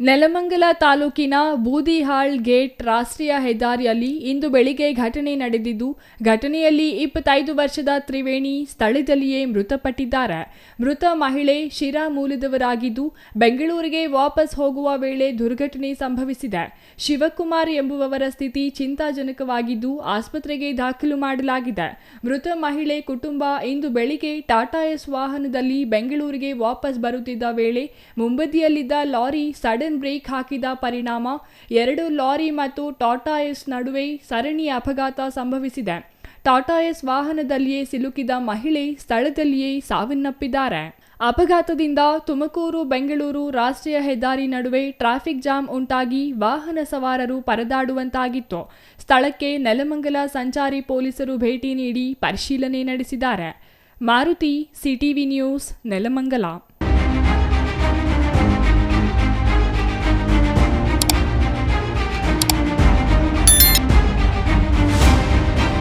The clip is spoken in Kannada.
ನೆಲಮಂಗಲ ತಾಲೂಕಿನ ಬೂದಿಹಾಳ್ ಗೇಟ್ ರಾಷ್ಟ್ರೀಯ ಹೆದ್ದಾರಿಯಲ್ಲಿ ಇಂದು ಬೆಳಿಗ್ಗೆ ಘಟನೆ ನಡೆದಿದ್ದು, ಘಟನೆಯಲ್ಲಿ ಇಪ್ಪತ್ತೈದು ವರ್ಷದ ತ್ರಿವೇಣಿ ಸ್ಥಳದಲ್ಲಿಯೇ ಮೃತಪಟ್ಟಿದ್ದಾರೆ. ಮೃತ ಮಹಿಳೆ ಶಿರಾ ಮೂಲದವರಾಗಿದ್ದು, ಬೆಂಗಳೂರಿಗೆ ವಾಪಸ್ ಹೋಗುವ ವೇಳೆ ದುರ್ಘಟನೆ ಸಂಭವಿಸಿದೆ. ಶಿವಕುಮಾರ್ ಎಂಬುವವರ ಸ್ಥಿತಿ ಚಿಂತಾಜನಕವಾಗಿದ್ದು, ಆಸ್ಪತ್ರೆಗೆ ದಾಖಲು ಮಾಡಲಾಗಿದೆ. ಮೃತ ಮಹಿಳೆ ಕುಟುಂಬ ಇಂದು ಬೆಳಿಗ್ಗೆ ಟಾಟಾ ಎಸ್ ವಾಹನದಲ್ಲಿ ಬೆಂಗಳೂರಿಗೆ ವಾಪಸ್ ಬರುತ್ತಿದ್ದ ವೇಳೆ, ಮುಂಬದಿಯಲ್ಲಿದ್ದ ಲಾರಿ ಸಡನ್ ಬ್ರೇಕ್ ಹಾಕಿದ ಪರಿಣಾಮ ಎರಡು ಲಾರಿ ಮತ್ತು ಟಾಟಾ ಎಸ್ ನಡುವೆ ಸರಣಿ ಅಪಘಾತ ಸಂಭವಿಸಿದೆ. ಟಾಟಾ ಎಸ್ ವಾಹನದಲ್ಲಿಯೇ ಸಿಲುಕಿದ ಮಹಿಳೆ ಸ್ಥಳದಲ್ಲಿಯೇ ಸಾವನ್ನಪ್ಪಿದ್ದಾರೆ. ಅಪಘಾತದಿಂದ ತುಮಕೂರು, ಬೆಂಗಳೂರು ರಾಷ್ಟ್ರೀಯ ಹೆದ್ದಾರಿ ನಡುವೆ ಟ್ರಾಫಿಕ್ ಜಾಮ್ ಉಂಟಾಗಿ ವಾಹನ ಸವಾರರು ಪರದಾಡುವಂತಾಗಿತ್ತು. ಸ್ಥಳಕ್ಕೆ ನೆಲಮಂಗಲ ಸಂಚಾರಿ ಪೊಲೀಸರು ಭೇಟಿ ನೀಡಿ ಪರಿಶೀಲನೆ ನಡೆಸಿದ್ದಾರೆ. Maruti, CTV news, Nelamangala.